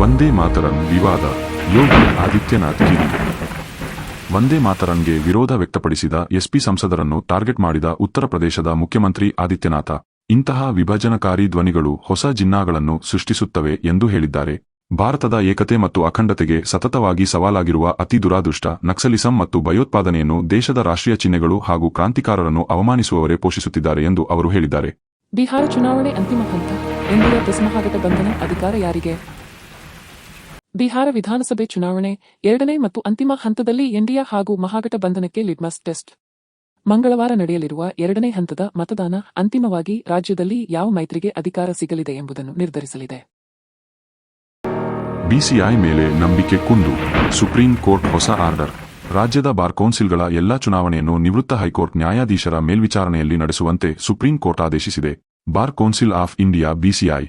ವಂದೇ ಮಾತರಂ ವಿವಾದ, ಯೋಗಿ ಆದಿತ್ಯನಾಥ್ ಗಿರಿ ವಂದೇ ಮಾತರಂಗೆ ವಿರೋಧ ವ್ಯಕ್ತಪಡಿಸಿದ ಎಸ್ಪಿ ಸಂಸದರನ್ನು ಟಾರ್ಗೆಟ್ ಮಾಡಿದ ಉತ್ತರ ಪ್ರದೇಶದ ಮುಖ್ಯಮಂತ್ರಿ ಆದಿತ್ಯನಾಥ, ಇಂತಹ ವಿಭಜನಕಾರಿ ಧ್ವನಿಗಳು ಹೊಸ ಜಿನ್ನಾಗಳನ್ನು ಸೃಷ್ಟಿಸುತ್ತವೆ ಎಂದು ಹೇಳಿದ್ದಾರೆ. ಭಾರತದ ಏಕತೆ ಮತ್ತು ಅಖಂಡತೆಗೆ ಸತತವಾಗಿ ಸವಾಲಾಗಿರುವ ಅತಿ ದುರಾದೃಷ್ಟ ನಕ್ಸಲಿಸಂ ಮತ್ತು ಭಯೋತ್ಪಾದನೆಯನ್ನು ದೇಶದ ರಾಷ್ಟ್ರೀಯ ಚಿಹ್ನೆಗಳು ಹಾಗೂ ಕ್ರಾಂತಿಕಾರರನ್ನು ಅವಮಾನಿಸುವವರೇ ಪೋಷಿಸುತ್ತಿದ್ದಾರೆ ಎಂದು ಅವರು ಹೇಳಿದ್ದಾರೆ. ಬಿಹಾರ ಚುನಾವಣೆ ಅಂತಿಮ ಹಂತ ಎನ್ಡಿಎ ಬಂಧನ ಅಧಿಕಾರ ಯಾರಿಗೆ? ಬಿಹಾರ ವಿಧಾನಸಭೆ ಚುನಾವಣೆ ಎರಡನೇ ಮತ್ತು ಅಂತಿಮ ಹಂತದಲ್ಲಿ ಎನ್ಡಿಎ ಹಾಗೂ ಮಹಾಗಠಬಂಧನಕ್ಕೆ ಲಿಟ್ಮಸ್ ಟೆಸ್ಟ್. ಮಂಗಳವಾರ ನಡೆಯಲಿರುವ ಎರಡನೇ ಹಂತದ ಮತದಾನ ಅಂತಿಮವಾಗಿ ರಾಜ್ಯದಲ್ಲಿ ಯಾವ ಮೈತ್ರಿಗೆ ಅಧಿಕಾರ ಸಿಗಲಿದೆ ಎಂಬುದನ್ನು ನಿರ್ಧರಿಸಲಿದೆ. ಬಿಸಿಐ ಮೇಲೆ ನಂಬಿಕೆ ಕುಂದು ಸುಪ್ರೀಂ ಕೋರ್ಟ್ ಹೊಸ ಆರ್ಡರ್. ರಾಜ್ಯದ ಬಾರ್ ಕೌನ್ಸಿಲ್ಗಳ ಎಲ್ಲಾ ಚುನಾವಣೆಯನ್ನು ನಿವೃತ್ತ ಹೈಕೋರ್ಟ್ ನ್ಯಾಯಾಧೀಶರ ಮೇಲ್ವಿಚಾರಣೆಯಲ್ಲಿ ನಡೆಸುವಂತೆ ಸುಪ್ರೀಂ ಕೋರ್ಟ್ ಆದೇಶಿಸಿದೆ. Bar council of India BCI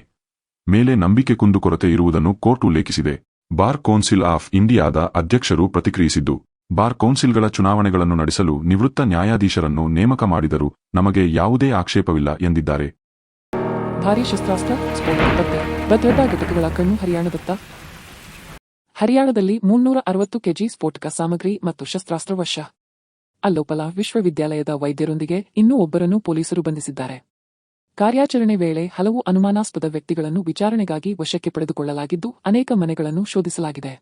ಮೇಲೆ ನಂಬಿಕೆ ಕುಂದುಕೊರತೆ ಇರುವುದನ್ನು ಕೋರ್ಟ್ ಉಲ್ಲೇಖಿಸಿದೆ. ಬಾರ್ ಕೌನ್ಸಿಲ್ ಆಫ್ ಇಂಡಿಯಾದ ಅಧ್ಯಕ್ಷರು ಪ್ರತಿಕ್ರಿಯಿಸಿದ್ದು, ಬಾರ್ ಕೌನ್ಸಿಲ್ಗಳ ಚುನಾವಣೆಗಳನ್ನು ನಡೆಸಲು ನಿವೃತ್ತ ನ್ಯಾಯಾಧೀಶರನ್ನು ನೇಮಕ ಮಾಡಿದರೂ ನಮಗೆ ಯಾವುದೇ ಆಕ್ಷೇಪವಿಲ್ಲ ಎಂದಿದ್ದಾರೆ. ಭಾರೀ ಶಸ್ತ್ರಾಸ್ತ್ರ ಭದ್ರತಾ ಘಟಕಗಳ ಕಣ್ಣು ಹರಿಯಾಣದತ್ತ ಹರಿಯಾಣದಲ್ಲಿ ಮುನ್ನೂರ ಅರವತ್ತು ಕೆಜಿ ಸ್ಫೋಟಕ ಸಾಮಗ್ರಿ ಮತ್ತು ಶಸ್ತ್ರಾಸ್ತ್ರ ವಶ. ಅಲ್ಲೋಪಲ ವಿಶ್ವವಿದ್ಯಾಲಯದ ವೈದ್ಯರೊಂದಿಗೆ ಇನ್ನೂ ಒಬ್ಬರನ್ನು ಪೊಲೀಸರು ಬಂಧಿಸಿದ್ದಾರೆ. ಕಾರ್ಯಾಚರಣೆ ವೇಳೆ ಹಲವು ಅನುಮಾನಾಸ್ಪದ ವ್ಯಕ್ತಿಗಳನ್ನು ವಿಚಾರಣೆಗಾಗಿ ವಶಕ್ಕೆ ಪಡೆದುಕೊಳ್ಳಲಾಗಿದ್ದು, ಅನೇಕ ಮನೆಗಳನ್ನು ಶೋಧಿಸಲಾಗಿದೆ.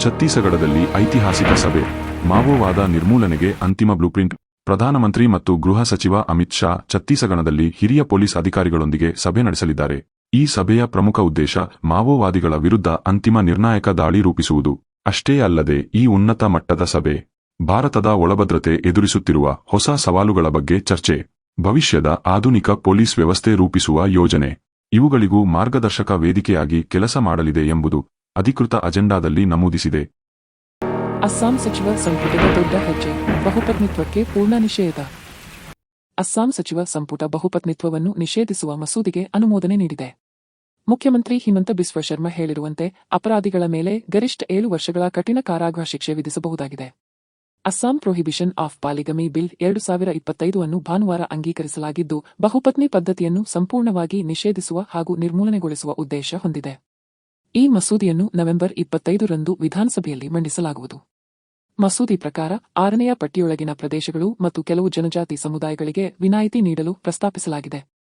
ಛತ್ತೀಸ್ಗಢದಲ್ಲಿ ಐತಿಹಾಸಿಕ ಸಭೆ. ಮಾವೋವಾದ ನಿರ್ಮೂಲನೆಗೆ ಅಂತಿಮ ಬ್ಲೂಪ್ರಿಂಟ್ ಪ್ರಧಾನಮಂತ್ರಿ ಮತ್ತು ಗೃಹ ಸಚಿವ ಅಮಿತ್ ಶಾ ಛತ್ತೀಸ್ಗಢದಲ್ಲಿ ಹಿರಿಯ ಪೊಲೀಸ್ ಅಧಿಕಾರಿಗಳೊಂದಿಗೆ ಸಭೆ ನಡೆಸಲಿದ್ದಾರೆ. ಈ ಸಭೆಯ ಪ್ರಮುಖ ಉದ್ದೇಶ ಮಾವೋವಾದಿಗಳ ವಿರುದ್ಧ ಅಂತಿಮ ನಿರ್ಣಾಯಕ ದಾಳಿ ರೂಪಿಸುವುದು. ಅಷ್ಟೇ ಅಲ್ಲದೆ ಈ ಉನ್ನತ ಮಟ್ಟದ ಸಭೆ. ಭಾರತದ ಒಳಭದ್ರತೆ ಎದುರಿಸುತ್ತಿರುವ ಹೊಸ ಸವಾಲುಗಳ ಬಗ್ಗೆ ಚರ್ಚೆ. ಭವಿಷ್ಯದ ಆಧುನಿಕ ಪೊಲೀಸ್ ವ್ಯವಸ್ಥೆ ರೂಪಿಸುವ ಯೋಜನೆ. ಇವುಗಳಿಗೂ ಮಾರ್ಗದರ್ಶಕ ವೇದಿಕೆಯಾಗಿ ಕೆಲಸ ಮಾಡಲಿದೆ ಎಂಬುದು ಅಧಿಕೃತ ಅಜೆಂಡಾದಲ್ಲಿ ನಮೂದಿಸಿದೆ. ಅಸ್ಸಾಂ ಸಚಿವ ಸಂಪುಟದ ದೊಡ್ಡ ಹೆಜ್ಜೆ, ಬಹುಪತ್ನಿತ್ವಕ್ಕೆ ಪೂರ್ಣ ನಿಷೇಧ. ಅಸ್ಸಾಂ ಸಚಿವ ಸಂಪುಟ ಬಹುಪತ್ನಿತ್ವವನ್ನು ನಿಷೇಧಿಸುವ ಮಸೂದೆಗೆ ಅನುಮೋದನೆ ನೀಡಿದೆ. ಮುಖ್ಯಮಂತ್ರಿ ಹಿಮಂತ ಬಿಸ್ವ ಶರ್ಮಾ ಹೇಳಿರುವಂತೆ, ಅಪರಾಧಿಗಳ ಮೇಲೆ ಗರಿಷ್ಠ ಏಳು ವರ್ಷಗಳ ಕಠಿಣ ಕಾರಾಗೃಹ ಶಿಕ್ಷೆ ವಿಧಿಸಬಹುದಾಗಿದೆ. Assam prohibition of polygamy bill ಎರಡು ಸಾವಿರ ಇಪ್ಪತ್ತೈದು ಅನ್ನು ಭಾನುವಾರ ಅಂಗೀಕರಿಸಲಾಗಿದ್ದು, ಬಹುಪತ್ನಿ ಪದ್ಧತಿಯನ್ನು ಸಂಪೂರ್ಣವಾಗಿ ನಿಷೇಧಿಸುವ ಹಾಗೂ ನಿರ್ಮೂಲನೆಗೊಳಿಸುವ ಉದ್ದೇಶ ಹೊಂದಿದೆ. ಈ ಮಸೂದೆಯನ್ನು ನವೆಂಬರ್ ಇಪ್ಪತ್ತೈದರಂದು ವಿಧಾನಸಭೆಯಲ್ಲಿ ಮಂಡಿಸಲಾಗುವುದು. ಮಸೂದಿ ಪ್ರಕಾರ, ಆರನೆಯ ಪಟ್ಟಿಯೊಳಗಿನ ಪ್ರದೇಶಗಳು ಮತ್ತು ಕೆಲವು ಜನಜಾತಿ ಸಮುದಾಯಗಳಿಗೆ ವಿನಾಯಿತಿ ನೀಡಲು ಪ್ರಸ್ತಾಪಿಸಲಾಗಿದೆ.